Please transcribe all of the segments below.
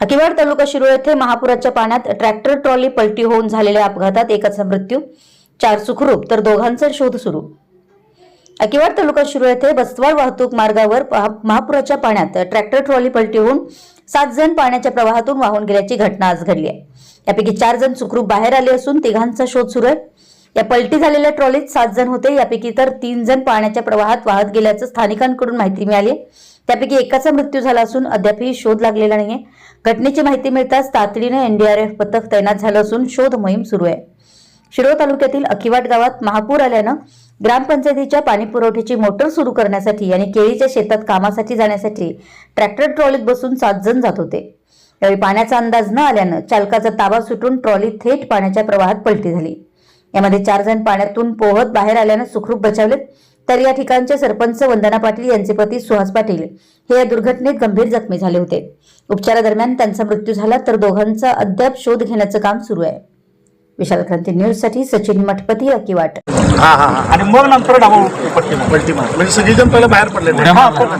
अकिवाड तालुका शिरोळ येथे महापुराच्या पाण्यात ट्रॅक्टर ट्रॉली पलटी होऊन झालेल्या अपघातात एकाचा मृत्यू चार सुखरूप तर दोघांचा शोध सुरू. अकिवाड तालुका शिरोळ येथे बसवाड वाहतूक मार्गावर महापुराच्या पाण्यात ट्रॅक्टर ट्रॉली पलटी होऊन सात जण पाण्याच्या प्रवाहातून वाहून गेल्याची घटना आज घडली आहे. यापैकी चार जण सुखरूप बाहेर आले असून तिघांचा शोध सुरू आहे. या पलटी झालेल्या ट्रॉलीत सात जण होते. यापैकी तर तीन जण पाण्याच्या प्रवाहात वाहत गेल्याचं स्थानिकांकडून माहिती मिळाली. त्यापैकी एकाचा मृत्यू झाला असून अद्यापही शोध लागलेला नाहीये. घटनेची माहिती मिळताच तातडीनं एनडीआरएफ पथक तैनात झालं असून शोध मोहीम सुरू आहे. शिरोळ तालुक्यातील अकिवाट गावात महापूर आल्यानं ग्रामपंचायतीच्या पाणी पुरवठ्याची मोटर सुरू करण्यासाठी आणि केळीच्या शेतात कामासाठी जाण्यासाठी ट्रॅक्टर ट्रॉलीत बसून सात जण जात होते. यावेळी पाण्याचा अंदाज न आल्यानं चालकाचा ताबा सुटून ट्रॉली थेट पाण्याच्या प्रवाहात पलटी झाली. यामध्ये चार जण पाण्यातून पोहत बाहेर आल्यानं सुखरूप बचावलेत. तर या ठिकाणचे सरपंच वंदना पाटील यांचे पती सुहास पाटील हे या दुर्घटनेत गंभीर जखमी झाले होते. उपचारादरम्यान त्यांचा मृत्यू झाला तर दोघांचा अद्याप शोध घेण्याचं काम सुरू आहे. विशाल क्रांती न्यूजसाठी सचिन मठपती अकिवाट हा हा हा. आणि मग नंतर डाबा पट्टी मारली. पलटी मार म्हणजे सगळीजण पहिला बाहेर पडले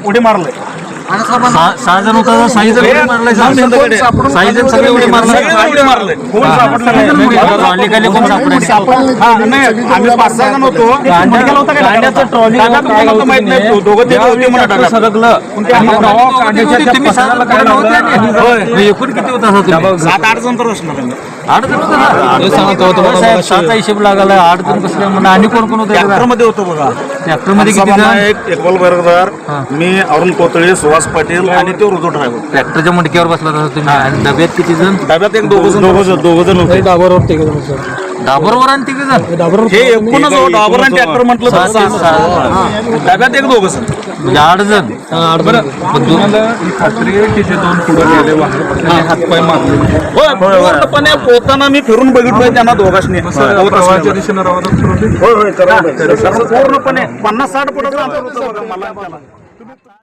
उडी मारले. सहा सहा जण होता जण उडी मारलाय? जण सगळे उडी मारलाय? मारले कोण सापडलं? नाही ट्रॉली खाली कोण सापडायचं हा, नाही आम्ही पाच सहा जण होतो. निघाला होता का? गांड्याचं ट्रॉली गांड्यात कुठे होतं माहीत नाही तो दोघं तिघं होते म्हणा टाकला. सरकलं पण ते आम्हाला गावात काढण्याच्या त्या तुम्ही पसाराला काय लावलं? होय. एकूण किती होता असा तुम्ही? सात आठ जण तर असणार आम्ही. आठ जण होता ना? सातचा हिशोब लागला आठ जण कसं काय म्हणा. आणि कोण कोण ट्रॅक्टर होते मध्ये होतो बघा. ट्रॅक्टरमध्ये किती आमचा जण? एक इक्बाल बर्गदार मी अरुण कोतळे सुहास पाटील आणि तो रुजू ड्रायव्हर ट्रॅक्टरच्या मुंडक्यावर बसला होता तुम्ही. आणि डब्यात किती जण? डब्यात एक दोघ जण दोघ जण दोघ जण होते. डाबरवर आणि तिघ जण हे एकूणच डाबर आणि ट्रॅक्टर म्हटलं तर सहा- सहा- सहा- सहा. हा. डब्यात एक दोघ जण म्हणजे आठ जण. मग दोन हातपाय मारले. होय पूर्णपणे पोताना मी फिरून बघितलोय त्यांना दोघांनी प्रवाहाच्या दिशेने. पूर्णपणे पन्नास साठ फुटाचं अंतर होतं बघा मला